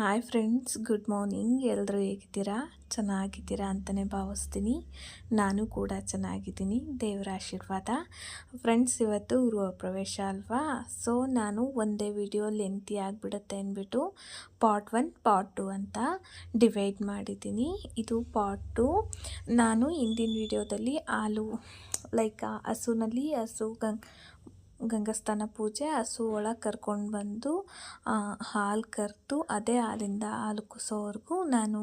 Hi friends good morning ಎಲ್ಲರೂ ಹೇಗಿದ್ದೀರಾ? ಚೆನ್ನಾಗಿದ್ದೀರಾ ಅಂತಲೇ ಭಾವಿಸ್ತೀನಿ. ನಾನು ಕೂಡ ಚೆನ್ನಾಗಿದ್ದೀನಿ. ದೇವರ ಆಶೀರ್ವಾದ. ಫ್ರೆಂಡ್ಸ್ ಇವತ್ತು ಗೃಹ ಪ್ರವೇಶ ಅಲ್ವಾ? ಸೊ ನಾನು ಒಂದೇ ವಿಡಿಯೋ ಲೆಂತಿ ಆಗಿಬಿಡುತ್ತೆ ಅಂದ್ಬಿಟ್ಟು ಪಾರ್ಟ್ ಒನ್ ಪಾರ್ಟ್ ಟು ಅಂತ ಡಿವೈಡ್ ಮಾಡಿದ್ದೀನಿ. ಇದು ಪಾರ್ಟ್ ಟು ನಾನು ಹಿಂದಿನ ವಿಡಿಯೋದಲ್ಲಿ ಹಾಲು ಲೈಕ್ ಹಸುನಲ್ಲಿ ಹಸು ಗಂಗ್ ಗಂಗಸ್ಥಾನ ಪೂಜೆ, ಹಸು ಒಳಗೆ ಕರ್ಕೊಂಡು ಬಂದು ಹಾಲು ಕರೆದು, ಅದೇ ಹಾಲಿಂದ ಹಾಲು ಕುಸೋವರೆಗೂ ನಾನು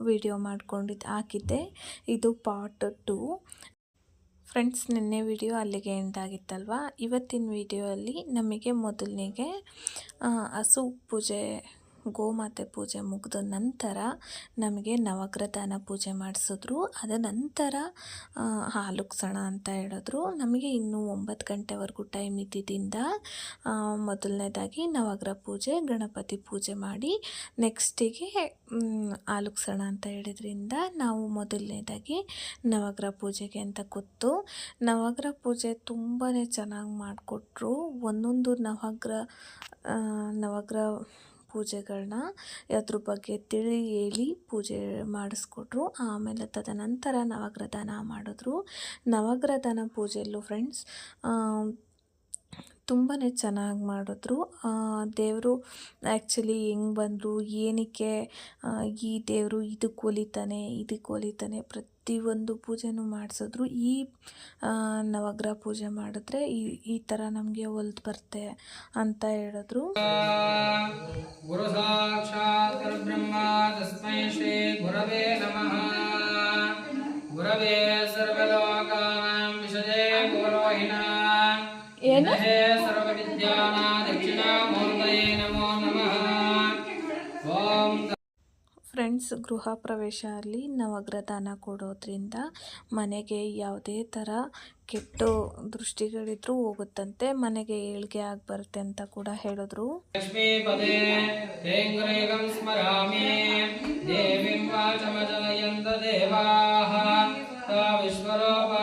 ವಿಡಿಯೋ ಮಾಡ್ಕೊಂಡಿದ್ದು ಹಾಕಿದ್ದೆ. ಇದು ಪಾರ್ಟ್ ಟು ಫ್ರೆಂಡ್ಸ್ ನಿನ್ನೆ ವಿಡಿಯೋ ಅಲ್ಲಿಗೆ ಎಂದಾಗಿತ್ತಲ್ವಾ ಇವತ್ತಿನ ವಿಡಿಯೋ ಅಲ್ಲಿ ನಮಗೆ ಮೊದಲನಿಗೆ ಹಸು ಪೂಜೆ ಗೋಮಾತೆ ಪೂಜೆ ಮುಗಿದ ನಂತರ ನಮಗೆ ನವಗ್ರತಾನ ಪೂಜೆ ಮಾಡಿಸಿದ್ರು. ಅದ ನಂತರ ಹಾಲುಕ್ಸೋಣ ಅಂತ ಹೇಳಿದ್ರು. ನಮಗೆ ಇನ್ನೂ ಒಂಬತ್ತು ಗಂಟೆವರೆಗೂ ಟೈಮ್ ಇದ್ದಿದ್ದರಿಂದ ಮೊದಲನೇದಾಗಿ ನವಗ್ರಹ ಪೂಜೆ, ಗಣಪತಿ ಪೂಜೆ ಮಾಡಿ ನೆಕ್ಸ್ಟಿಗೆ ಹಾಲುಕ್ಸೋಣ ಅಂತ ಹೇಳಿದ್ರಿಂದ ನಾವು ಮೊದಲನೇದಾಗಿ ನವಗ್ರಹ ಪೂಜೆಗೆ ಅಂತ ಕೂತು, ನವಗ್ರಹ ಪೂಜೆ ತುಂಬಾ ಚೆನ್ನಾಗಿ ಮಾಡಿಕೊಟ್ರು. ಒಂದೊಂದು ನವಗ್ರಹ ನವಗ್ರಹ ಪೂಜೆಗಳನ್ನ ಅದ್ರ ಬಗ್ಗೆ ತಿಳಿ ಹೇಳಿ ಪೂಜೆ ಮಾಡಿಸ್ಕೊಟ್ರು. ಆಮೇಲೆ ತದನಂತರ ನವಗ್ರಹದಾನ ಮಾಡಿದ್ರು. ನವಗ್ರಹದಾನ ಪೂಜೆಯಲ್ಲೂ ಫ್ರೆಂಡ್ಸ್ ತುಂಬಾ ಚೆನ್ನಾಗಿ ಮಾಡಿದ್ರು. ದೇವರು ಆ್ಯಕ್ಚುಲಿ ಹೆಂಗೆ ಬಂದರು, ಏನಕ್ಕೆ ಈ ದೇವರು ಇದಕ್ಕೆ ಒಲಿತಾನೆ ಇದಕ್ಕೆ ಒಲಿತಾನೆ ಪ್ರತಿಯೊಂದು ಪೂಜೆನೂ ಮಾಡಿಸಿದ್ರು. ಈ ನವಗ್ರಹ ಪೂಜೆ ಮಾಡಿದ್ರೆ ಈ ಈ ಥರ ನಮಗೆ ಒಲ್ದು ಬರುತ್ತೆ ಅಂತ ಹೇಳಿದ್ರು. ಗುರವೇ ಸರ್ವಲೋಕಾನಾಂ ವಿಷಜೇ ಗುರೋಹಿನ ಏನು? ಫ್ರೆಂಡ್ಸ್ ಗೃಹ ಪ್ರವೇಶ ಅಲ್ಲಿ ನವಗ್ರಹ ದಾನ ಕೊಡೋದ್ರಿಂದ ಮನೆಗೆ ಯಾವುದೇ ಥರ ಕೆಟ್ಟ ದೃಷ್ಟಿಗಳಿದ್ರೂ ಹೋಗುತ್ತಂತೆ ಮನೆಗೆ ಏಳ್ಗೆ ಆಗಿ ಬರುತ್ತೆ ಅಂತ ಕೂಡ ಹೇಳಿದ್ರು. ಲಕ್ಷ್ಮೀ ಪದೇ ಸ್ಮರಾಮಿ ದೇವಿಂ ವಾಚಮಜನಯಂತ ದೇವಾಃ ತಾ ವಿಶ್ವರೂಪಾ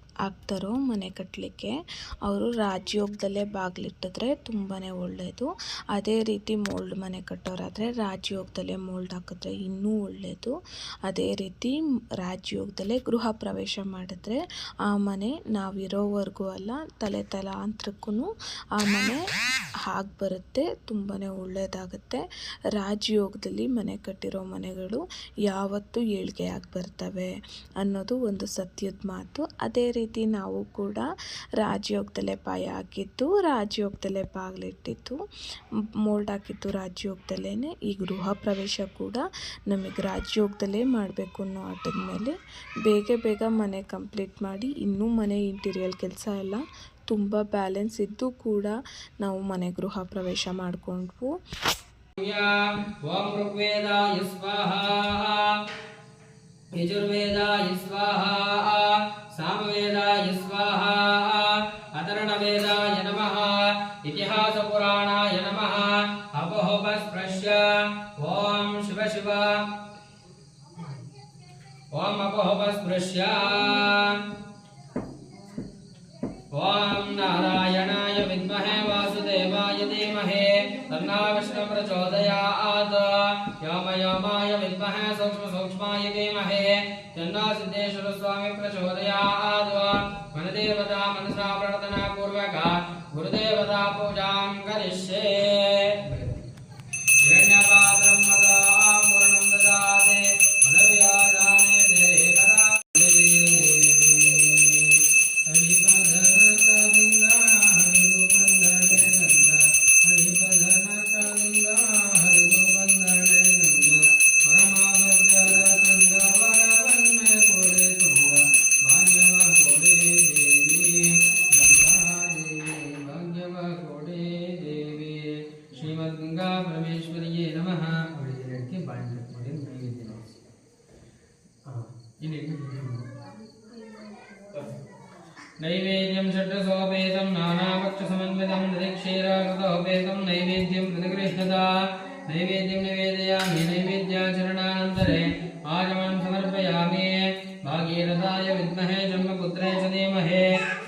ಆಗ್ತಾರೋ ಮನೆ ಕಟ್ಟಲಿಕ್ಕೆ ಅವರು ರಾಜಯೋಗದಲ್ಲೇ ಬಾಗಿಲಿಟ್ಟಿದ್ರೆ ತುಂಬಾ ಒಳ್ಳೆಯದು ಅದೇ ರೀತಿ ಮೋಲ್ಡ್ ಮನೆ ಕಟ್ಟೋರಾದರೆ ರಾಜಯೋಗದಲ್ಲೇ ಮೋಲ್ಡ್ ಹಾಕಿದ್ರೆ ಇನ್ನೂ ಒಳ್ಳೆಯದು ಅದೇ ರೀತಿ ರಾಜಯೋಗದಲ್ಲೇ ಗೃಹ ಪ್ರವೇಶ ಮಾಡಿದ್ರೆ ಆ ಮನೆ ನಾವಿರೋವರೆಗೂ ಅಲ್ಲ, ತಲೆ ತಲಾಂತರಕ್ಕೂ ಆ ಮನೆ ಹಾಗೆ ಬರುತ್ತೆ ತುಂಬಾ ಒಳ್ಳೆಯದಾಗುತ್ತೆ ರಾಜಯೋಗದಲ್ಲಿ ಮನೆ ಕಟ್ಟಿರೋ ಮನೆಗಳು ಯಾವತ್ತೂ ಏಳ್ಗೆಯಾಗಿ ಬರ್ತವೆ ಅನ್ನೋದು ಒಂದು ಸತ್ಯದ ಮಾತು. ಅದೇ ರೀತಿ ನಾವು ಕೂಡ ರಾಜಯೋಗ ಪಾಯ ಹಾಕಿದ್ದು ರಾಜಯೋಗ ಮೋಲ್ಡ್ ಹಾಕಿದ್ದು ರಾಜಯೋಗದಲ್ಲೇ ಈ ಗೃಹ ಪ್ರವೇಶ ಕೂಡ ನಮಗೆ ರಾಜಯೋಗದಲ್ಲೇ ಮಾಡಬೇಕು ಅನ್ನೋ ಆಟದ ಮೇಲೆ ಬೇಗ ಬೇಗ ಮನೆ ಕಂಪ್ಲೀಟ್ ಮಾಡಿ, ಇನ್ನೂ ಮನೆ ಇಂಟೀರಿಯಲ್ ಕೆಲಸ ಎಲ್ಲ ತುಂಬ ಬ್ಯಾಲೆನ್ಸ್ ಇದ್ದು ಕೂಡ ನಾವು ಮನೆ ಗೃಹ ಪ್ರವೇಶ ಮಾಡಿಕೊಂಡ್ವು. ಓಂ वस्पृश्या ॐ नारायणाय विद्महे वासुदेवाय धीमहे। तन्ना विष्णु प्रचोदयात् व्योम व्योमाय विद्महे सूक्ष्म सूक्ष्माय धीमहे। तन्ना सिद्धेश्वर स्वामी प्रचोदयात्। मनदेवता मनसा प्रणतना पूर्वक गुरुदेवता पूजां करिष्ये। नैवेद्याचरणानन्तरे आगमनं समर्पयामि भागीरथाय विद्महे जन्मपुत्रे च धीमहे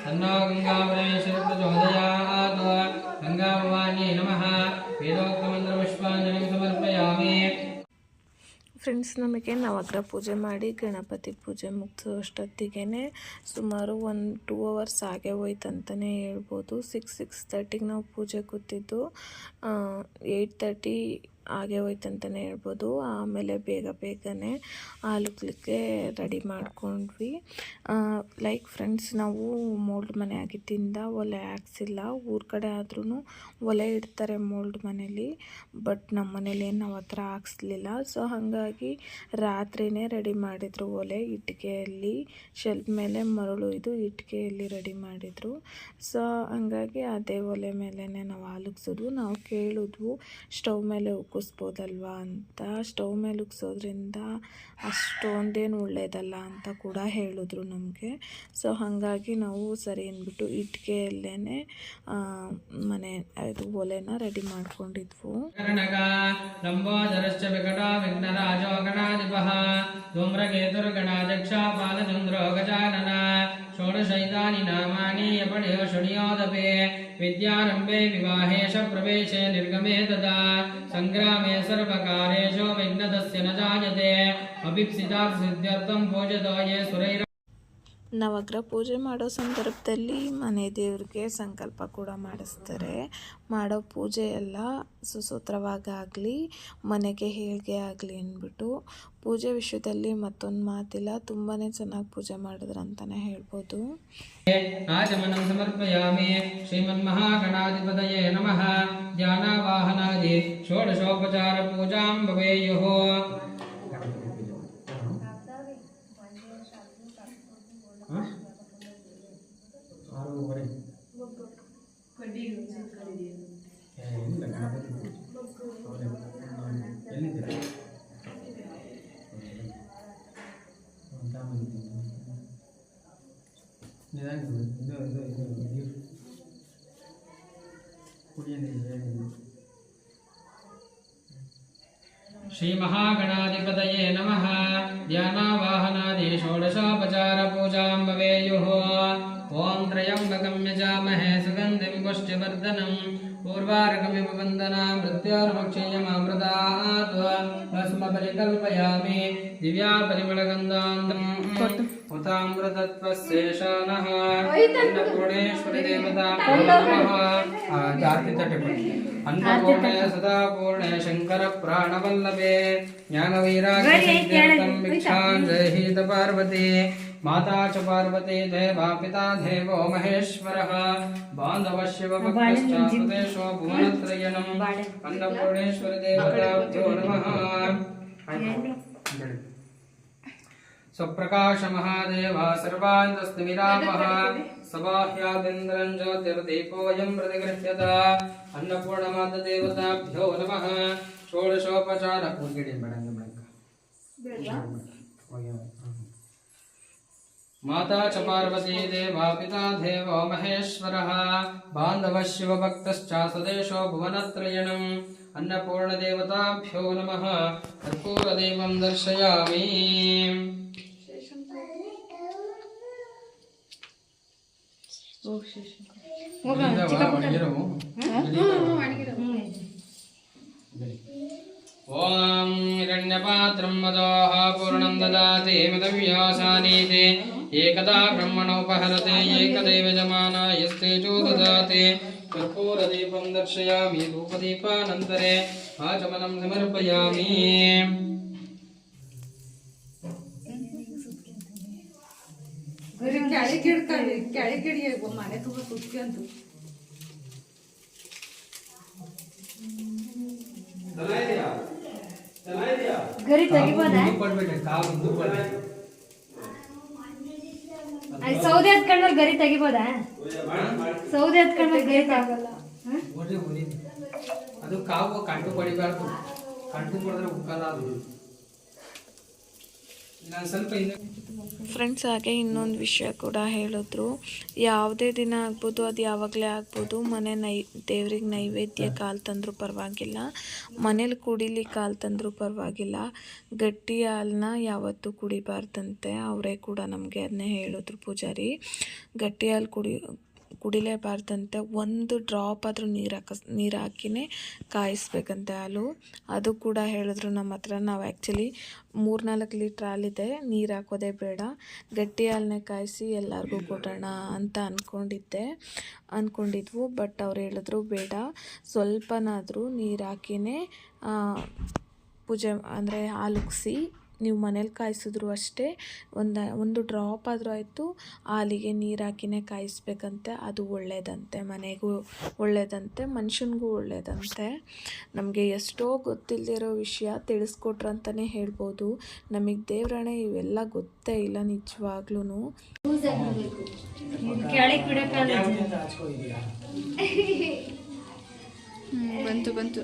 तन्नो गङ्गापरमेश्वर प्रचोदयात् गङ्गाभवान्यै नमः वेदोक्तमन्त्रपुष्पाञ्जलिं समर्पयामि ಫ್ರೆಂಡ್ಸ್ ನಮಗೆ ನವಗ್ರಹ ಪೂಜೆ ಮಾಡಿ ಗಣಪತಿ ಪೂಜೆ ಮುಗಿಸೋಷ್ಟೊತ್ತಿಗೆ ಸುಮಾರು ಒಂದು ಟೂ ಅವರ್ಸ್ ಆಗೇ ಹೋಯ್ತು ಅಂತಲೇ ಹೇಳ್ಬೋದು ಸಿಕ್ಸ್ ಸಿಕ್ಸ್ ತರ್ಟಿಗೆ ನಾವು ಪೂಜೆ ಕೂತಿದ್ದು ಏಯ್ಟ್ ತರ್ಟಿ ಆಗೇ ಹೋಯ್ತು ಅಂತಲೇ ಹೇಳ್ಬೋದು. ಆಮೇಲೆ ಬೇಗ ಬೇಗನೆ ಹಾಲುಕ್ಲಿಕ್ಕೆ ರೆಡಿ ಮಾಡ್ಕೊಂಡ್ವಿ. ಲೈಕ್ ಫ್ರೆಂಡ್ಸ್ ನಾವು ಮೋಲ್ಡ್ ಮನೆ ಆಗಿದ್ದರಿಂದ ಒಲೆ ಹಾಕ್ಸಿಲ್ಲ. ಊರ ಕಡೆ ಆದ್ರೂ ಒಲೆ ಇಡ್ತಾರೆ ಮೋಲ್ಡ್ ಮನೇಲಿ ಬಟ್ ನಮ್ಮ ಮನೇಲಿ ಏನು ನಾವು ಹತ್ರ ಹಾಕ್ಸ್ಲಿಲ್ಲ. ಸೊ ಹಾಗಾಗಿ ರಾತ್ರಿನೇ ರೆಡಿ ಮಾಡಿದರು ಒಲೆ ಇಟ್ಟಿಗೆಯಲ್ಲಿ ಶೆಲ್ಫ್ ಮೇಲೆ ಮರಳು ಇದು ಇಟ್ಟಿಗೆಯಲ್ಲಿ ರೆಡಿ ಮಾಡಿದರು. ಸೊ ಹಾಗಾಗಿ ಅದೇ ಒಲೆ ಮೇಲೇ ನಾವು ಹಾಲುಗ್ಸೋದು. ನಾವು ಕೇಳಿದ್ವು ಸ್ಟವ್ ಮೇಲೆ ಉಕ್ಕಿಸ್ಬೋದಲ್ವಾ ಅಂತ ಸ್ಟವ್ ಮೇಲೆ ಉಗ್ಸೋದ್ರಿಂದ ಅಷ್ಟೊಂದೇನು ಒಳ್ಳೆಯದಲ್ಲ ಅಂತ ಕೂಡ ಹೇಳಿದ್ರು ನಮಗೆ. ಸೊ ಹಾಗಾಗಿ ನಾವು ಸರಿ ಅಂದ್ಬಿಟ್ಟು ಇಟ್ಟಿಗೆಯಲ್ಲೇ ಮನೆ, ಇದು ಒಲೆನ ರೆಡಿ ಮಾಡ್ಕೊಂಡಿದ್ವು. ಕರ್ಣಕ ವಿದ್ಯಾರಂಭೆ ವಿವಾಹೇಶ ಪ್ರವೇಶ ನಿರ್ಗಮೇ ಧೂಮ್ರಕೇತುರ್ಗಣಾಧ್ಯಕ್ಷ ಸಂಗ್ರ संग्रामे सर्वकारेषु विघ्नतस्य न जायते। अभिप्सितार्थसिद्ध्यर्थं भोजतो ये सुरैर ನವಗ್ರಹ ಪೂಜೆ ಮಾಡೋ ಸಂದರ್ಭದಲ್ಲಿ ಮನೆ ದೇವ್ರಿಗೆ ಸಂಕಲ್ಪ ಕೂಡ ಮಾಡಿಸ್ತಾರೆ. ಮಾಡೋ ಪೂಜೆ ಎಲ್ಲ ಸುಸೂತ್ರವಾಗಲಿ ಮನೆಗೆ ಹೇಳಿಗೆ ಆಗಲಿ ಅಂದ್ಬಿಟ್ಟು ಪೂಜೆ ವಿಷಯದಲ್ಲಿ ಮತ್ತೊಂದು ಮಾತಿಲ್ಲ. ತುಂಬಾ ಚೆನ್ನಾಗಿ ಪೂಜೆ ಮಾಡಿದ್ರು ಅಂತಲೇ ಹೇಳ್ಬೋದು. ಆಚಮನಂ ಸಮರ್ಪಯಾಮಿ. ಶ್ರೀಮನ್ಮಹಾಗಣಾಧಿಪತಯೇ ನಮಃ. ಷೋಡಶೋಪಚಾರ ಪೂಜಾಂ ಆರೂವರೆ ಎಲ್ಲಿದ್ದೀರಾ श्रीमहागणाधिपतये नमः। ध्यानावाहनादि षोडशोपचारपूजां भवेयुः त्र्यम्बकं यजामहे सुगन्धिं पुष्टिवर्धनम् पूर्वार्कमिव वन्दना भस्म परिकल्पयामि दिव्या परिमलगन्धान्तम् उतामृतत्वशेषानः अन्नपूर्णेश्वरिदेवताटिपणि अन्नपूर्णे सदा पूर्णे शङ्करप्राणवल्लभे ज्ञानवैराग्यं भिक्षाञ्जहीत पार्वती माता च पार्वती देवा पिता देवो महेश्वरः। बान्धवशिवभक्तश्चापदेशो भुवनत्रयणम् अन्नपूर्णेश्वरदेवताभ्यो नमः। स्वप्रकाशमहादेवः सर्वान्तस्तिमिरापः सबाह्यादिन्द्रम् ज्योतिर्दीपोऽयम् प्रतिगृह्यत अन्नपूर्णमातदेवताभ्यो नमः षोडशोपचार माता च पार्वती देवा पिता देवो महेश्वरः बान्धवः शिवभक्तश्चासदेशो भुवनत्रयणम् अन्नपूर्णदेवताभ्यो नमः कर्पूरदेवं दर्शयामि ಓಂ ಹಿರಣ್ಯಪಾತ್ರಂ ಮದೋಹ ಪೂರ್ಣಂ ದದಾತಿ ಮದವ್ಯಾಸಾನೀತಿ. ಏಕದಾ ಬ್ರಹ್ಮಣೋಪಹರತೆ ಏಕದೈವ ಜಮಾನಾಯಸ್ತೇಜೋ ದದಾತಿ ಕರ್ಪೂರದೀಪಂ ದರ್ಶಯಾಮಿ ಧೂಪದೀಪಾನಂತರೆ ಆಚಮನಂ ಸಮರ್ಪಯಾಮಿ. ಕೆಳಗೆ ಇಡ್ತಾರೆ ಕೆಳಗೆ ಇಡಿ ಮನೆ ತುಂಬ ಸುತ್ಕೊಂತು ಗರಿ ತೆಗಿಬೋದ ಕೊಡ್ಬೇಡಿ ಕಾವು ಹಿಂದೂ ಕೊಡ್ಬೇಡಿ ಅಲ್ಲಿ ಸೌದೆ ಹತ್ಕೊಂಡ್ಮೇಲೆ ಗರಿ ತೆಗಿಬೋದ ಸೌದೆ ಹತ್ಕೊಂಡ್ಮೇಲೆ ಗರಿ ತೆಗಲ್ಲ ಓಡಿ ಓಡಿ ಅದು ಕಾವು ಕಂಟು ಪಡಿಬಾರ್ದು ಕಂಟು ಪಡೆದ್ರೆ ಉಕ್ಕಲ್ಲ ಅದು ನಾನು ಸ್ವಲ್ಪ ಹಿಂದೆ ಫ್ರೆಂಡ್ಸ್ ಹಾಗೆ ಇನ್ನೊಂದು ವಿಷಯ ಕೂಡ ಹೇಳಿದ್ರು. ಯಾವುದೇ ದಿನ ಆಗ್ಬೋದು ಅದು ಯಾವಾಗಲೇ ಆಗ್ಬೋದು ಮನೆ ನೈ ದೇವ್ರಿಗೆ ನೈವೇದ್ಯ ಕಾಲು ತಂದರೂ ಪರವಾಗಿಲ್ಲ. ಮನೇಲಿ ಕುಡಿಲಿ ಕಾಲು ತಂದರೂ ಪರವಾಗಿಲ್ಲ. ಗಟ್ಟಿ ಹಾಲನ್ನ ಯಾವತ್ತೂ ಕುಡಿಬಾರ್ದಂತೆ ಅವರೇ ಕೂಡ ನಮಗೆ ಅದನ್ನೇ ಹೇಳಿದ್ರು ಪೂಜಾರಿ. ಗಟ್ಟಿ ಹಾಲು ಕುಡಿ ಕುಡಿಲೇಬಾರ್ದಂತೆ ಒಂದು ಡ್ರಾಪ್ ಆದರೂ ನೀರು ಹಾಕ ನೀರು ಹಾಕಿನೇ ಕಾಯಿಸ್ಬೇಕಂತೆ ಹಾಲು. ಅದು ಕೂಡ ಹೇಳಿದ್ರು ನಮ್ಮ ಹತ್ರ. ನಾವು ಆ್ಯಕ್ಚುಲಿ ಮೂರ್ನಾಲ್ಕು ಲೀಟ್ರ್ ಹಾಲಿದೆ. ನೀರು ಹಾಕೋದೇ ಬೇಡ. ಗಟ್ಟಿ ಹಾಲನ್ನೇ ಕಾಯಿಸಿ ಎಲ್ಲರಿಗೂ ಕೊಡೋಣ ಅಂತ ಅಂದ್ಕೊಂಡಿದ್ದೆ ಅಂದ್ಕೊಂಡಿದ್ವು ಬಟ್ ಅವ್ರು ಹೇಳಿದ್ರು ಬೇಡ. ಸ್ವಲ್ಪನಾದರೂ ನೀರು ಹಾಕಿನೇ ಪೂಜೆ ಅಂದರೆ ಹಾಲುಗ್ಸಿ ನೀವು ಮನೇಲಿ ಕಾಯಿಸಿದ್ರು ಅಷ್ಟೇ ಒಂದು ಒಂದು ಡ್ರಾಪ್ ಆದರೂ ಆಯಿತು ಹಾಲಿಗೆ ನೀರು ಹಾಕಿನೇ ಕಾಯಿಸ್ಬೇಕಂತೆ ಅದು ಒಳ್ಳೆಯದಂತೆ ಮನೆಗೂ ಒಳ್ಳೆಯದಂತೆ ಮನುಷ್ಯನಿಗೂ ಒಳ್ಳೆಯದಂತೆ ನಮಗೆ ಎಷ್ಟೋ ಗೊತ್ತಿಲ್ಲದಿರೋ ವಿಷಯ ತಿಳಿಸ್ಕೊಟ್ರು ಅಂತಲೇ ಹೇಳ್ಬೋದು. ನಮಗೆ ದೇವ್ರಣೆ ಇವೆಲ್ಲ ಗೊತ್ತೇ ಇಲ್ಲ ನಿಜವಾಗ್ಲೂ ಬಂತು ಬಂತು.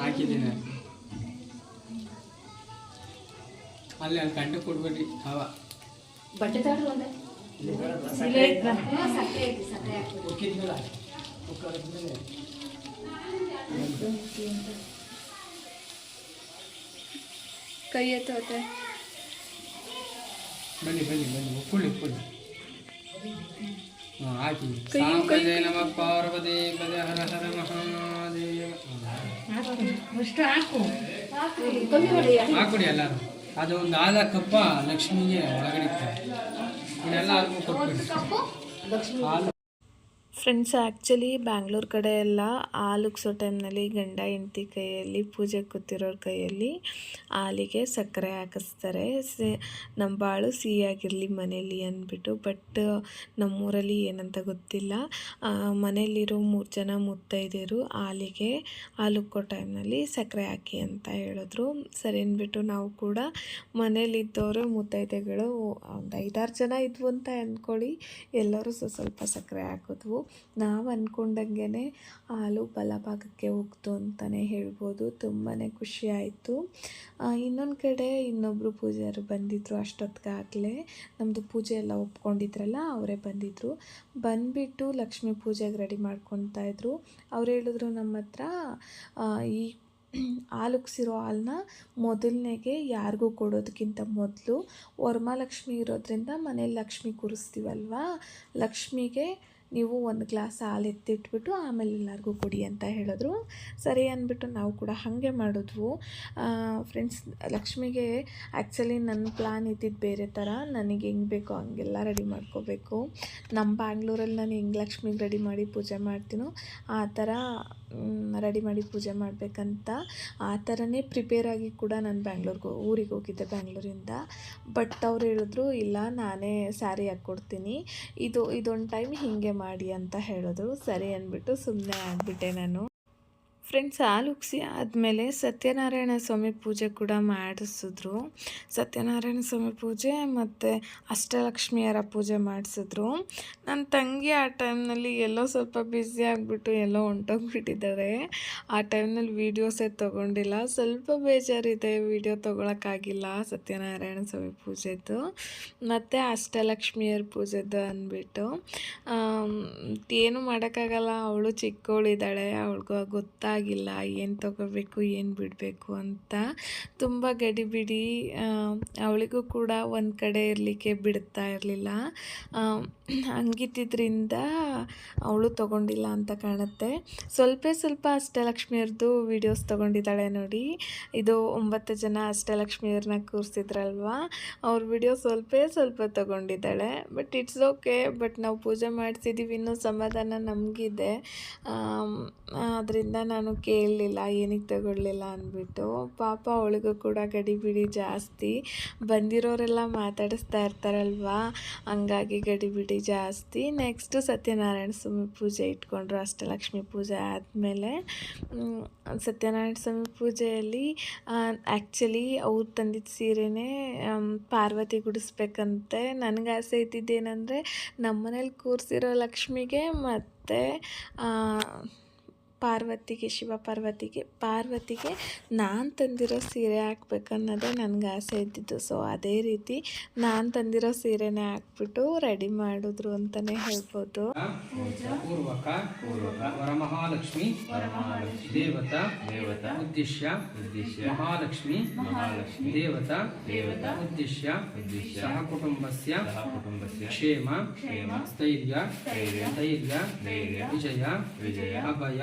ಹಾಕಿದ್ದೀನಿ. ಅಲ್ಲಿ ಅಲ್ಲಿ ಕಂಡು ಕೊಡ್ಬೇಡಿ ಅವ ಬಟ್ಟೆ ತಗೊಂಡು ಒಂದೇ ಕೈ ಎತ್ತೋತೆ ಬನ್ನಿ ಬನ್ನಿ ಬನ್ನಿ ಉಪ್ಪುಳಿ ಉಪ್ಪುಳಿ ಹಾಂ ಹಾಕಿ ಸಾಂಬದೆ ನಮ ಪಾರ್ವತಿ ಪದೇ ಹರ ಹರ ಮಹಾದೇವ. ಹಾಕೊಡಿ ಎಲ್ಲರೂ. ಅದು ಒಂದು ನಾಲ್ಕಪ್ಪ ಲಕ್ಷ್ಮಿಗೆ ಒಳಗಡೆ. ಇದೆಲ್ಲ ಅಲ್ಗೂ ಕೊಟ್ಬಿಡಿ. ಹಾಲು. ಫ್ರೆಂಡ್ಸ್ ಆ್ಯಕ್ಚುಲಿ ಬ್ಯಾಂಗ್ಳೂರ್ ಕಡೆ ಎಲ್ಲ ಹಾಲುಗ್ಸೋ ಟೈಮ್ನಲ್ಲಿ ಗಂಡ ಹೆಂಡತಿ ಕೈಯಲ್ಲಿ, ಪೂಜೆ ಕೂತಿರೋರ ಕೈಯಲ್ಲಿ ಹಾಲಿಗೆ ಸಕ್ಕರೆ ಹಾಕಿಸ್ತಾರೆ. ಸೆ ನಮ್ಮ ಬಾಳು ಸಿಹಿಯಾಗಿರಲಿ ಮನೇಲಿ ಅಂದ್ಬಿಟ್ಟು ಬಟ್ ನಮ್ಮೂರಲ್ಲಿ ಏನಂತ ಗೊತ್ತಿಲ್ಲ. ಮನೆಯಲ್ಲಿರೋ ಮೂರು ಜನ ಮುತ್ತೈದೆಯರು ಹಾಲಿಗೆ ಹಾಲುಕ್ಕೋ ಟೈಮ್ನಲ್ಲಿ ಸಕ್ಕರೆ ಹಾಕಿ ಅಂತ ಹೇಳಿದ್ರು. ಸರಿ ಅಂದ್ಬಿಟ್ಟು ನಾವು ಕೂಡ ಮನೇಲಿದ್ದವರು ಮುತ್ತೈದೆಗಳು, ಒಂದು ಐದಾರು ಜನ ಇದ್ವು ಅಂತ ಅಂದ್ಕೊಳ್ಳಿ ಎಲ್ಲರೂ ಸ್ವಲ್ಪ ಸಕ್ಕರೆ ಹಾಕಿದ್ವು. ನಾವು ಅಂದ್ಕೊಂಡಂಗೆ ಹಾಲು ಬಲಭಾಗಕ್ಕೆ ಹೋಗ್ತು ಅಂತಲೇ ಹೇಳ್ಬೋದು. ತುಂಬಾ ಖುಷಿ ಆಯಿತು. ಇನ್ನೊಂದು ಕಡೆ ಇನ್ನೊಬ್ಬರು ಪೂಜಾರು ಬಂದಿದ್ದರು ಅಷ್ಟೊತ್ತಿಗಾಗಲೇ ನಮ್ಮದು ಪೂಜೆ ಎಲ್ಲ ಒಪ್ಕೊಂಡಿದ್ರಲ್ಲ, ಅವರೇ ಬಂದಿದ್ದರು ಬಂದುಬಿಟ್ಟು ಲಕ್ಷ್ಮೀ ಪೂಜೆಗೆ ರೆಡಿ ಮಾಡ್ಕೊತಾ ಇದ್ರು. ಅವ್ರು ಹೇಳಿದ್ರು ನಮ್ಮ ಹತ್ರ ಈ ಹಾಲುಕ್ಸಿರೋ ಹಾಲನ್ನ ಮೊದಲನೇಗೆ ಯಾರಿಗೂ ಕೊಡೋದಕ್ಕಿಂತ ಮೊದಲು ವರಮಹಾಲಕ್ಷ್ಮಿ ಇರೋದ್ರಿಂದ ಮನೇಲಿ ಲಕ್ಷ್ಮಿ ಕೂರಿಸ್ತೀವಲ್ವಾ? ಲಕ್ಷ್ಮಿಗೆ ನೀವು ಒಂದು ಗ್ಲಾಸ್ ಹಾಲು ಎತ್ತಿಟ್ಬಿಟ್ಟು ಆಮೇಲೆ ಎಲ್ಲರಿಗೂ ಕೊಡಿ ಅಂತ ಹೇಳಿದ್ರು. ಸರಿ ಅಂದ್ಬಿಟ್ಟು ನಾವು ಕೂಡ ಹಾಗೆ ಮಾಡಿದ್ವು. ಫ್ರೆಂಡ್ಸ್ ಲಕ್ಷ್ಮಿಗೆ ಆ್ಯಕ್ಚುಲಿ ನನ್ನ ಪ್ಲ್ಯಾನ್ ಇದ್ದಿದ್ದು ಬೇರೆ ಥರ ನನಗೆ ಹೆಂಗೆ ಬೇಕೋ ಹಂಗೆಲ್ಲ ರೆಡಿ ಮಾಡ್ಕೋಬೇಕು. ನಮ್ಮ ಬ್ಯಾಂಗ್ಳೂರಲ್ಲಿ ನಾನು ಹೆಂಗೆ ಲಕ್ಷ್ಮಿಗೆ ರೆಡಿ ಮಾಡಿ ಪೂಜೆ ಮಾಡ್ತೀನೋ ಆ ಥರ ರೆಡಿ ಮಾಡಿ ಪೂಜೆ ಮಾಡಬೇಕಂತ ಆ ಥರನೇ ಪ್ರಿಪೇರ್ ಆಗಿ ಕೂಡ ನಾನು ಬ್ಯಾಂಗ್ಳೂರ್ಗೆ ಊರಿಗೆ ಹೋಗಿದ್ದೆ ಬ್ಯಾಂಗ್ಳೂರಿಂದ ಬಟ್ ಅವ್ರು ಹೇಳಿದ್ರು, ಇಲ್ಲ, ನಾನೇ ಸ್ಯಾರಿ ಹಾಕ್ಕೊಡ್ತೀನಿ. ಇದು, ಇದೊಂದು ಟೈಮ್ ಹೀಗೆ ಮಾಡಿ ಅಂತ ಹೇಳಿದ್ರು. ಸರಿ ಅಂದ್ಬಿಟ್ಟು ಸುಮ್ಮನೆ ಆಗಿಬಿಟ್ಟೆ ನಾನು. ಫ್ರೆಂಡ್ಸ್ ಹಾಲು ಉಗ್ಸಿ ಆದಮೇಲೆ ಸತ್ಯನಾರಾಯಣ ಸ್ವಾಮಿ ಪೂಜೆ ಕೂಡ ಮಾಡಿಸಿದ್ರು. ಸತ್ಯನಾರಾಯಣ ಸ್ವಾಮಿ ಪೂಜೆ ಮತ್ತು ಅಷ್ಟಲಕ್ಷ್ಮಿಯರ ಪೂಜೆ ಮಾಡಿಸಿದ್ರು. ನನ್ನ ತಂಗಿ ಆ ಟೈಮ್ನಲ್ಲಿ ಎಲ್ಲೋ ಸ್ವಲ್ಪ ಬ್ಯುಸಿ ಆಗಿಬಿಟ್ಟು ಎಲ್ಲೋ ಹೊಂಟೋಗ್ಬಿಟ್ಟಿದ್ದಾರೆ ಆ ಟೈಮ್ನಲ್ಲಿ ವೀಡಿಯೋಸೇ ತೊಗೊಂಡಿಲ್ಲ. ಸ್ವಲ್ಪ ಬೇಜಾರಿದೆ ವೀಡಿಯೋ ತೊಗೊಳಕ್ಕಾಗಿಲ್ಲ ಸತ್ಯನಾರಾಯಣ ಸ್ವಾಮಿ ಪೂಜೆದು. ಮತ್ತು ಅಷ್ಟಲಕ್ಷ್ಮಿಯರ ಪೂಜೆದು ಅಂದ್ಬಿಟ್ಟು. ಏನು ಮಾಡೋಕ್ಕಾಗಲ್ಲ. ಅವಳು ಚಿಕ್ಕವಳಿದ್ದಾಳೆ ಅವಳಿಗೂ ಗೊತ್ತಾಗಿಲ್ಲ ಏನು ತೊಗೋಬೇಕು, ಏನು ಬಿಡಬೇಕು ಅಂತ ತುಂಬ ಗಡಿಬಿಡಿ ಅವಳಿಗೂ ಕೂಡ ಒಂದು ಕಡೆ ಇರಲಿಕ್ಕೆ ಬಿಡ್ತಾ ಇರಲಿಲ್ಲ. ಹಂಗಿದ್ದಿದ್ರಿಂದ ಅವಳು ತೊಗೊಂಡಿಲ್ಲ ಅಂತ ಕಾಣುತ್ತೆ. ಸ್ವಲ್ಪ ಸ್ವಲ್ಪ ಅಷ್ಟಲಕ್ಷ್ಮಿಯವ್ರದ್ದು ವೀಡಿಯೋಸ್ ತೊಗೊಂಡಿದ್ದಾಳೆ ನೋಡಿ. ಇದು ಒಂಬತ್ತು ಜನ ಅಷ್ಟಲಕ್ಷ್ಮಿಯವ್ರನ್ನ ಕೂರಿಸಿದ್ರಲ್ವ? ಅವ್ರ ವಿಡಿಯೋ ಸ್ವಲ್ಪ ಸ್ವಲ್ಪ ತೊಗೊಂಡಿದ್ದಾಳೆ. ಬಟ್ ಇಟ್ಸ್ ಓಕೆ, ಬಟ್ ನಾವು ಪೂಜೆ ಮಾಡಿಸಿದ್ದೀವಿ ಇನ್ನೂ ಸಮಾಧಾನ ನಮಗಿದೆ. ಅದರಿಂದ ನಾನು ಕೇಳಲಿಲ್ಲ, ಏನಕ್ಕೆ ತಗೊಳ್ಳಲಿಲ್ಲ ಅಂದ್ಬಿಟ್ಟು. ಪಾಪ ಅವಳಿಗೂ ಕೂಡ ಗಡಿಬಿಡಿ ಜಾಸ್ತಿ. ಬಂದಿರೋರೆಲ್ಲ ಮಾತಾಡಿಸ್ತಾ ಇರ್ತಾರಲ್ವಾ? ಹಂಗಾಗಿ ಗಡಿಬಿಡಿ ಜಾಸ್ತಿ. ನೆಕ್ಸ್ಟು ಸತ್ಯನಾರಾಯಣ ಸ್ವಾಮಿ ಪೂಜೆ ಇಟ್ಕೊಂಡ್ರು, ಅಷ್ಟಲಕ್ಷ್ಮಿ ಪೂಜೆ ಆದಮೇಲೆ. ಸತ್ಯನಾರಾಯಣ ಸ್ವಾಮಿ ಪೂಜೆಯಲ್ಲಿ ಆ್ಯಕ್ಚುಲಿ ಅವ್ರು ತಂದಿದ್ದ ಸೀರೆನೇ ಪಾರ್ವತಿ ಗುಡಿಸ್ಬೇಕಂತೆ. ನನಗೆ ಆಸೆ ಇದ್ದಿದ್ದೇನೆಂದರೆ, ನಮ್ಮನೇಲಿ ಕೂರಿಸಿರೋ ಲಕ್ಷ್ಮಿಗೆ ಮತ್ತು ಪಾರ್ವತಿಗೆ ಶಿವ ಪಾರ್ವತಿಗೆ ಪಾರ್ವತಿಗೆ ನಾನು ತಂದಿರೋ ಸೀರೆ ಹಾಕ್ಬೇಕನ್ನೋದೇ ನನಗೆ ಆಸೆ ಇದ್ದಿದ್ದು. ಸೊ ಅದೇ ರೀತಿ ನಾನು ತಂದಿರೋ ಸೀರೆನೇ ಹಾಕ್ಬಿಟ್ಟು ರೆಡಿ ಮಾಡಿದ್ರು ಅಂತಲೇ ಹೇಳ್ಬೋದು. ಪೂರ್ವಕ. ವರಮಹಾಲಕ್ಷ್ಮಿ. ದೇವತಾ. ದೇವತಾ. ಉದ್ದೇಶ್ಯ. ಉದ್ದೇಶ್ಯ. ಮಹಾಲಕ್ಷ್ಮಿ. ಮಹಾಲಕ್ಷ್ಮಿ. ದೇವತಾ. ದೇವತಾ. ಉದ್ದೇಶ್ಯ. ಉದ್ದೇಶ್ಯ. ಸಹ ಕುಟುಂಬಸ್ಯ ಕುಟುಂಬಸ್ಯ ಕ್ಷೇಮ. ಕ್ಷೇಮ. ಸ್ಥೈರ್ಯ. ಸ್ಥೈರ್ಯ. ಧೈರ್ಯ. ಧೈರ್ಯ. ವಿಜಯ. ವಿಜಯ. ಅಭಯ.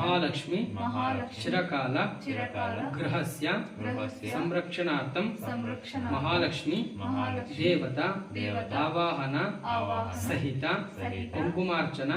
महालक्ष्मी चिरकाल गृहस्य संरक्षण महालक्ष्मी देवता आवाहन सहित कुंकुमार्चना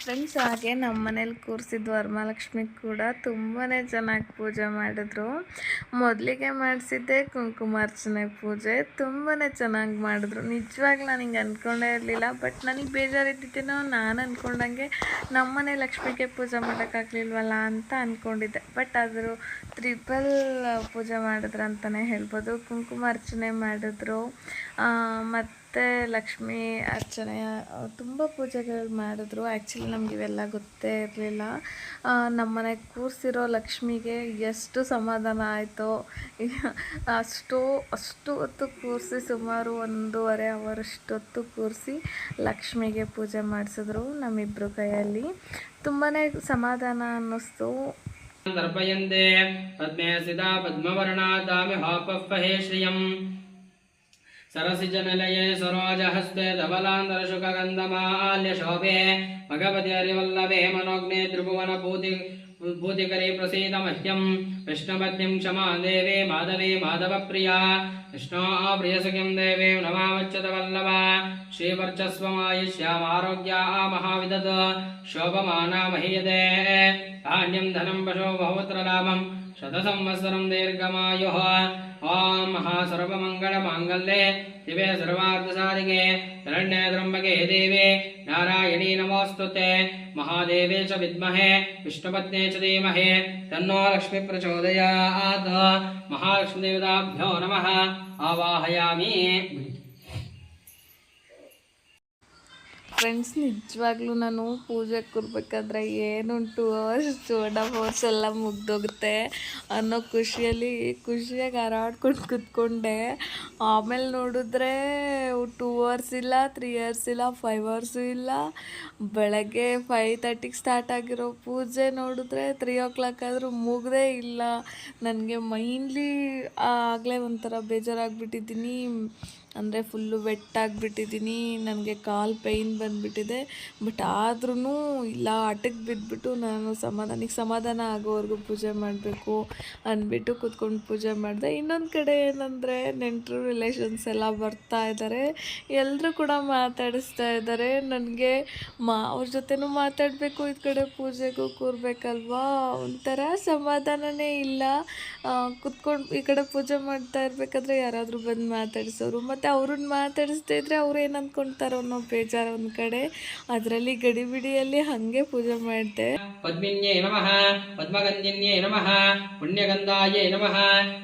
ಫ್ರೆಂಡ್ಸ್ ಹಾಗೆ ನಮ್ಮ ಮನೇಲಿ ಕೂರಿಸಿದ್ದು ವರಮಹಾಲಕ್ಷ್ಮಿ ಕೂಡ ತುಂಬಾ ಚೆನ್ನಾಗಿ ಪೂಜೆ ಮಾಡಿದ್ರು. ಮೊದಲಿಗೆ ಮಾಡಿಸಿದ್ದೆ ಕುಂಕುಮಾರ್ಚನೆ ಪೂಜೆ ತುಂಬಾ ಚೆನ್ನಾಗಿ ಮಾಡಿದ್ರು. ನಿಜವಾಗ್ಲೂ ನಾನು ಹಿಂಗೆ ಅಂದ್ಕೊಂಡೇ ಇರಲಿಲ್ಲ ಬಟ್ ನನಗೆ ಬೇಜಾರಿದ್ದಿದ್ದೇನೋ ನಾನು ಅಂದ್ಕೊಂಡಂಗೆ ನಮ್ಮನೆ ಲಕ್ಷ್ಮಿಗೆ ಪೂಜೆ ಮಾಡೋಕ್ಕಾಗಲಿಲ್ವಲ್ಲ ಅಂತ ಅಂದ್ಕೊಂಡಿದ್ದೆ ಬಟ್ ಆದರೂ ತ್ರಿಪಲ್ ಪೂಜೆ ಮಾಡಿದ್ರು ಅಂತಲೇ ಹೇಳ್ಬೋದು. ಕುಂಕುಮಾರ್ಚನೆ ಮಾಡಿದ್ರು. ಮತ್ತು ಲಕ್ಷ್ಮೀ ಅರ್ಚನೆ ತುಂಬ ಪೂಜೆಗಳು ಮಾಡಿದ್ರು. ಆ್ಯಕ್ಚುಲಿ ನಮ್ಗೆ ಇವೆಲ್ಲ ಗೊತ್ತೇ ಇರಲಿಲ್ಲ. ನಮ್ಮನೆ ಕೂರಿಸಿರೋ ಲಕ್ಷ್ಮಿಗೆ ಎಷ್ಟು ಸಮಾಧಾನ ಆಯಿತು ಅಷ್ಟು ಅಷ್ಟು ಹೊತ್ತು ಕೂರಿಸಿ ಸುಮಾರು ಒಂದೂವರೆ ಅಷ್ಟೊತ್ತು ಕೂರಿಸಿ ಲಕ್ಷ್ಮಿಗೆ ಪೂಜೆ ಮಾಡಿಸಿದ್ರು ನಮ್ಮಿಬ್ಬರು ಕೈಯಲ್ಲಿ. ತುಂಬಾ ಸಮಾಧಾನ ಅನ್ನಿಸ್ತು. ದರ್ಪಯಂತೆ ಪದ್ಮೇ ಸಿದಾ ಪದ್ಮವರ್ಣಾ ತಾಮಿ ಹಾಪಹೇ ಶ್ರಿಯಂ. सरसिजनिलये सरोजहस्ते धवलान्तरशुकगन्धमाल्यशोभे भगवतिहरिवल्लभे मनोग्ने त्रिभुवनभूति भूतिकरे प्रसीद मह्यं विष्णुपत्नीं क्षमा देवे माधवे माधवप्रिया विष्णो प्रियसुखिं देवे नमावच्युत वल्लभा श्रीवर्चस्वमायुष्यामारोग्याः महाविदद शोभमाना महीयते धान्यं धनं वशो बहुत्र लाभं शतसंवत्सरं दीर्घमायुः ॐ महासर्वमङ्गलमाङ्गल्ये शिवे सर्वार्थसारिके शरण्ये त्र्यम्बके देवे नारायणी नमोऽस्तु ते महादेवे च विद्महे विष्णुपत्ने च धीमहे तन्नो लक्ष्मीप्रचोदयात् महालक्ष्मीदेवताभ्यो नमः आवाहयामि ಫ್ರೆಂಡ್ಸ್ ನಿಜವಾಗ್ಲೂ ನಾನು ಪೂಜೆ ಕೂರ್ಬೇಕಾದ್ರೆ ಏನು two hours two and half hours ಎಲ್ಲ ಮುಗ್ದೋಗುತ್ತೆ ಅನ್ನೋ ಖುಷಿಯಲ್ಲಿ ಖುಷಿಯಾಗಿ ಹಾರಾಡ್ಕೊಂಡು ಕುತ್ಕೊಂಡೆ. ಆಮೇಲೆ ನೋಡಿದ್ರೆ ಟೂ ಅವರ್ಸ್ ಇಲ್ಲ ತ್ರೀ ಅವರ್ಸ್ ಇಲ್ಲ ಫೈವ್ ಅವರ್ಸು ಇಲ್ಲ. ಬೆಳಗ್ಗೆ ಫೈವ್ ತರ್ಟಿಗೆ ಸ್ಟಾರ್ಟ್ ಆಗಿರೋ ಪೂಜೆ ನೋಡಿದ್ರೆ ತ್ರೀ ಓ ಕ್ಲಾಕ್ ಆದರೂ ಮುಗ್ದೇ ಇಲ್ಲ. ನನಗೆ ಮೈನ್ಲಿ ಆಗಲೇ ಒಂಥರ ಬೇಜಾರಾಗ್ಬಿಟ್ಟಿದ್ದೀನಿ. ಅಂದರೆ ಫುಲ್ಲು ವೆಟ್ಟಾಗಿಬಿಟ್ಟಿದ್ದೀನಿ ನನಗೆ ಕಾಲು ಪೈನ್ ಬಂದುಬಿಟ್ಟಿದೆ. ಬಟ್ ಆದ್ರೂ ಇಲ್ಲ ಆಟಕ್ಕೆ ಬಿದ್ದುಬಿಟ್ಟು ನಾನು ಸಮಾಧಾನಕ್ಕೆ ಸಮಾಧಾನ ಆಗೋವರೆಗೂ ಪೂಜೆ ಮಾಡಬೇಕು ಅಂದ್ಬಿಟ್ಟು ಕೂತ್ಕೊಂಡು ಪೂಜೆ ಮಾಡಿದೆ. ಇನ್ನೊಂದು ಕಡೆ ಏನಂದರೆ, ನೆಂಟರು ರಿಲೇಷನ್ಸ್ ಎಲ್ಲ ಬರ್ತಾ ಇದ್ದಾರೆ ಎಲ್ಲರೂ ಕೂಡ ಮಾತಾಡಿಸ್ತಾ ಇದ್ದಾರೆ ನನಗೆ ಮಾ, ಅವ್ರ ಜೊತೆನೂ ಮಾತಾಡಬೇಕು ಈ ಕಡೆ ಪೂಜೆಗೂ ಕೂರಬೇಕಲ್ವಾ? ಒಂಥರ ಸಮಾಧಾನನೇ ಇಲ್ಲ. ಕುತ್ಕೊಂಡು ಈ ಕಡೆ ಪೂಜೆ ಮಾಡ್ತಾ ಇರಬೇಕಾದ್ರೆ ಯಾರಾದರೂ ಬಂದು ಮಾತಾಡಿಸೋರು. ಮತ್ತು ಅವ್ರನ್ನ ಮಾತಾಡಿಸ್ತಾ ಇದ್ರೆ ಅವ್ರು ಏನು ಅಂದ್ಕೊಳ್ತಾರೋ ಅನ್ನೋ ಬೇಜಾರು ಒಂದು ಕಡೆ. ಅದರಲ್ಲಿ ಗಡಿಬಿಡಿಯಲ್ಲಿ ಹಾಗೆ ಪೂಜೆ ಮಾಡಿದೆ. ಪದ್ಮಿನ್ಯೇ ನಮಃ ಪದ್ಮಗಂಧಿನ್ಯೇ ನಮಃ, ಪುಣ್ಯಗಂಧಾಯೇ ನಮಃ,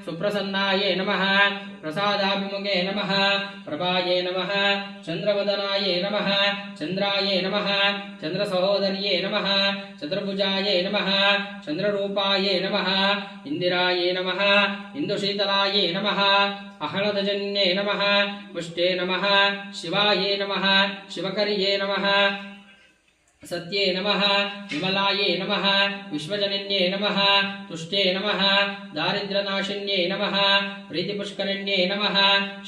ಸುಪ್ರಸನ್ನಾಯೇ ನಮಃ ಪ್ರಸಾದಾಭಿಮುಖೇ ನಮಃ ಪ್ರಭಾಯೇ ನಮಃ ಚಂದ್ರವದನಾಯೇ ನಮಃ ಚಂದ್ರಾಯೇ ನಮಃ ಚಂದ್ರಸಹೋದರ್ಯೇ ನಮಃ ಚತುರ್ಭುಜಾಯೇ ನಮಃ ಚಂದ್ರರೂಪಾಯೇ ನಮಃ ಇಂದಿರಾಯೇ ನಮಃ ಇಂದುಶೀತಲಾಯೇ ನಮಃ ಅಹಳದಜನ್ಯೇ ನಮಃ ಪುಷ್ಟೇ ನಮಃ ಶಿವಾಯೇ ನಮಃ ಶಿವಕರ್ಯೇ ನಮಃ सत्ये नमः विमलाये नमः विश्वजनन्ये नमः तुष्टे नमः दारिद्र्यनाशिन्ये नमः प्रीतिपुष्करिण्ये नमः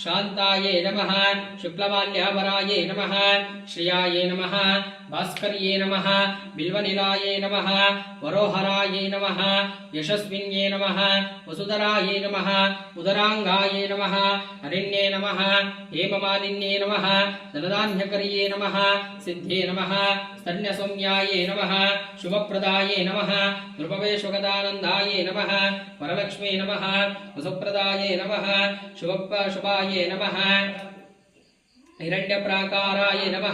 शान्ताये नमः शुक्लमाल्यावराये नमः श्रियाये नमः भास्कर्ये नमः बिल्वनिलाये नमः वरोहराये नमः यशस्विन्ये नमः वसुधराये नमः उदराङ्गाये नमः हरिण्ये नमः हेममालिन्ये नमः धनधान्यकर्ये नमः सिद्धे नमः स्तन्यसौम्याये नमः शुभप्रदाये नमः नृपवेशगदानन्दाये नमः वरलक्ष्मी नमः वसुप्रदाये नमः शुभ शुभाये नमः। हिरण्यप्राकाराय नम,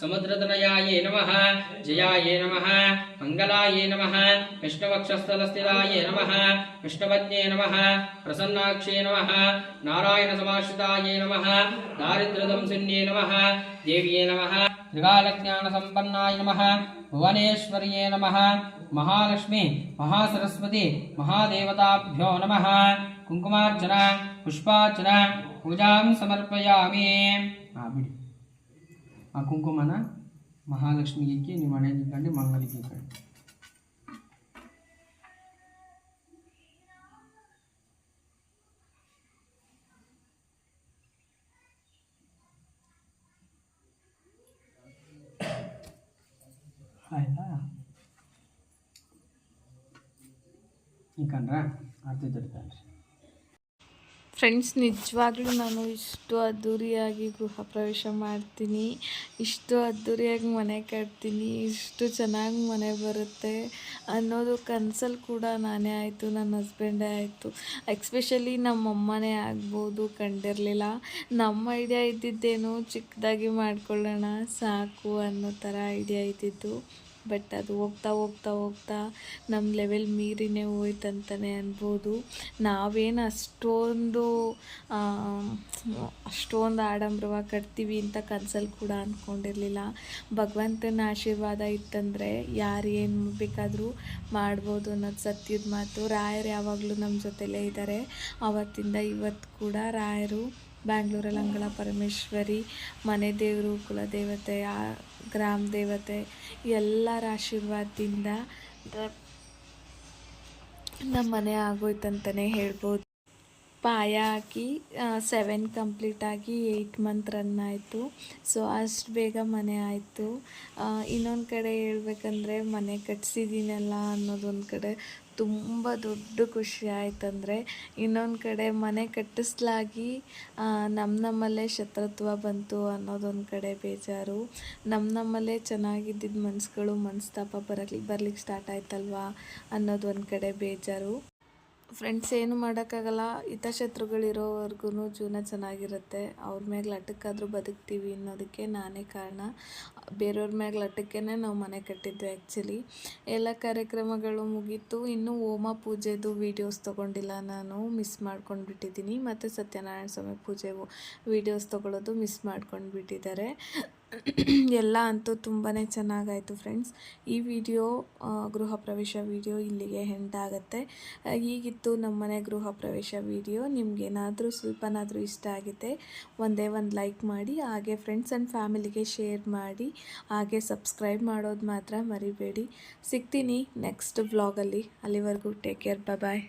समुद्रतनयाय नम, जयाय नम, मंगलाये नम, विष्णुवक्षस्थलस्थिताय नम विष्णुपत्न्ये नम, प्रसन्नाक्षे नमः, नारायणसमाश्रिताय नम दारिद्र्यदंसिन्ये नमः, देव्ये नमः, त्रिकालज्ञानसम्पन्नाय नमः, भुवनेश्वर्ये नमः, महालक्ष्मी, महासरस्वती, महादेवताभ्यो नमः, कुङ्कुमार्चन, पुष्पार्चन, पूजां समर्पयामि। ಹಾಂ ಬಿಡಿ. ಆ ಕುಂಕುಮನ ಮಹಾಲಕ್ಷ್ಮಿಗೆ ಇಕ್ಕಿ ನಿಮ್ಮ ಮನೆಗೆ ಇಟ್ಕೊಂಡು ಮಂಗಲಿಗೆ ಇಟ್ಕೊಂಡು ಆಯ್ತಾ? ಇಕ್ಕಂಡ್ರಾ ಅರ್ಥ ಫ್ರೆಂಡ್ಸ್ ನಿಜವಾಗ್ಲೂ ನಾನು ಇಷ್ಟು ಅದ್ದೂರಿಯಾಗಿ ಗೃಹ ಪ್ರವೇಶ ಮಾಡ್ತೀನಿ. ಇಷ್ಟು ಅದ್ದೂರಿಯಾಗಿ ಮನೆ ಕಟ್ತೀನಿ. ಇಷ್ಟು ಚೆನ್ನಾಗಿ ಮನೆ ಬರುತ್ತೆ ಅನ್ನೋದು ಕನಸಲ್ಲಿ ಕೂಡ ನಾನೇ ಆಯಿತು, ನನ್ನ ಹಸ್ಬೆಂಡೇ ಆಯಿತು. ಎಕ್ಸ್ಪೆಷಲಿ ನಮ್ಮಮ್ಮನೇ ಆಗ್ಬೋದು ಕಂಡಿರಲಿಲ್ಲ. ನಮ್ಮ ಐಡಿಯಾ ಇದ್ದಿದ್ದೇನು ಚಿಕ್ಕದಾಗಿ ಮಾಡ್ಕೊಳ್ಳೋಣ ಸಾಕು ಅನ್ನೋ ಥರ ಐಡಿಯಾ ಇದ್ದಿದ್ದು. ಬಟ್ ಅದು ಹೋಗ್ತಾ ಹೋಗ್ತಾ ಹೋಗ್ತಾ ನಮ್ಮ ಲೆವೆಲ್ ಮೀರಿನೇ ಹೋಯ್ತಂತಲೇ ಅನ್ಬೋದು. ನಾವೇನು ಅಷ್ಟೊಂದು ಅಷ್ಟೊಂದು ಆಡಂಬರವಾಗಿ ಕಟ್ತೀವಿ ಅಂತ ಕನ್ಸಲ್ಲಿ ಕೂಡ ಅಂದ್ಕೊಂಡಿರಲಿಲ್ಲ ಭಗವಂತನ ಆಶೀರ್ವಾದ ಇತ್ತಂದರೆ ಯಾರು ಏನು ಬೇಕಾದರೂ ಮಾಡ್ಬೋದು ಅನ್ನೋದು ಸತ್ಯದ ಮಾತು. ರಾಯರು ಯಾವಾಗಲೂ ನಮ್ಮ ಜೊತೆಲೇ ಇದ್ದಾರೆ ಆವತ್ತಿಂದ ಇವತ್ತು ಕೂಡ ರಾಯರು ಬ್ಯಾಂಗ್ಳೂರಲ್ಲಿ ಅಂಗಳ ಪರಮೇಶ್ವರಿ, ಮನೆ ದೇವರು, ಕುಲದೇವತೆ, ಆ ಗ್ರಾಮ ದೇವತೆ ಎಲ್ಲರ ಆಶೀರ್ವಾದದಿಂದ ನಮ್ಮ ಮನೆ ಆಗೋಯ್ತಂತಲೇ ಹೇಳ್ಬೋದು. ಪಾಯ ಹಾಕಿ ಸೆವೆನ್ ಕಂಪ್ಲೀಟ್ ಆಗಿ ಏಯ್ಟ್ ಮಂತ್ ರನ್ ಆಯಿತು. ಸೊ ಅಷ್ಟು ಬೇಗ ಮನೆ ಆಯಿತು. ಇನ್ನೊಂದು ಕಡೆ ಹೇಳ್ಬೇಕಂದ್ರೆ ಮನೆ ಕಟ್ಸಿದ್ದೀನಲ್ಲ ಅನ್ನೋದೊಂದು ಕಡೆ ತುಂಬ ದೊಡ್ಡ ಖುಷಿ ಆಯ್ತಂದರೆ ಇನ್ನೊಂದು ಕಡೆ ಮನೆ ಕಟ್ಟಿಸ್ಲಾಗಿ ನಮ್ಮ ನಮ್ಮಲ್ಲೇ ಶತ್ರುತ್ವ ಬಂತು ಅನ್ನೋದೊಂದು ಕಡೆ ಬೇಜಾರು. ನಮ್ಮ ನಮ್ಮಲ್ಲೇ ಚೆನ್ನಾಗಿದ್ದಿದ್ದ ಮನಸ್ಸುಗಳು ಮನಸ್ತಾಪ ಬರಲಿ ಬರ್ಲಿಕ್ಕೆ ಸ್ಟಾರ್ಟ್ ಆಯ್ತಲ್ವಾ ಅನ್ನೋದು ಒಂದು ಕಡೆ ಬೇಜಾರು. ಫ್ರೆಂಡ್ಸ್ ಏನು ಮಾಡೋಕ್ಕಾಗಲ್ಲ. ಹಿತಶತ್ರುಗಳಿರೋವರೆಗೂ ಜೀವನ ಚೆನ್ನಾಗಿರುತ್ತೆ. ಅವ್ರ ಮೇಲೆ ಲಟಕ್ಕಾದರೂ ಬದುಕ್ತೀವಿ ಅನ್ನೋದಕ್ಕೆ ನಾನೇ ಕಾರಣ. ಬೇರೆಯವ್ರ ಮೇಲೆ ಲಟಕ್ಕೇ ನಾವು ಮನೆ ಕಟ್ಟಿದ್ವಿ ಆ್ಯಕ್ಚುಲಿ ಎಲ್ಲ ಕಾರ್ಯಕ್ರಮಗಳು ಮುಗೀತು. ಇನ್ನೂ ಹೋಮ ಪೂಜೆದು ವೀಡಿಯೋಸ್ ತೊಗೊಂಡಿಲ್ಲ ನಾನು. ಮಿಸ್ ಮಾಡ್ಕೊಂಡ್ಬಿಟ್ಟಿದ್ದೀನಿ. ಮತ್ತು ಸತ್ಯನಾರಾಯಣ ಸ್ವಾಮಿ ಪೂಜೆ ವೀಡಿಯೋಸ್ ತೊಗೊಳ್ಳೋದು ಮಿಸ್ ಮಾಡ್ಕೊಂಡು ಬಿಟ್ಟಿದ್ದಾರೆ ಎಲ್ಲ ಅಂತೂ ತುಂಬಾ ಚೆನ್ನಾಗಾಯಿತು ಫ್ರೆಂಡ್ಸ್. ಈ ವಿಡಿಯೋ ಗೃಹ ಪ್ರವೇಶ ವಿಡಿಯೋ ಇಲ್ಲಿಗೆ ಹೆಂಡಾಗತ್ತೆ ಹೀಗಿತ್ತು ನಮ್ಮನೆ ಗೃಹ ಪ್ರವೇಶ ವಿಡಿಯೋ. ನಿಮಗೇನಾದರೂ ಸ್ವಲ್ಪನಾದರೂ ಇಷ್ಟ ಆಗಿದೆ ಒಂದೇ ಒಂದು ಲೈಕ್ ಮಾಡಿ, ಹಾಗೆ ಫ್ರೆಂಡ್ಸ್ ಆ್ಯಂಡ್ ಫ್ಯಾಮಿಲಿಗೆ ಶೇರ್ ಮಾಡಿ, ಹಾಗೆ ಸಬ್ಸ್ಕ್ರೈಬ್ ಮಾಡೋದು ಮಾತ್ರ ಮರಿಬೇಡಿ. ಸಿಗ್ತೀನಿ ನೆಕ್ಸ್ಟ್ ವ್ಲಾಗಲ್ಲಿ ಅಲ್ಲಿವರೆಗೂ ಟೇಕ್ ಕೇರ್ ಬಾಯ್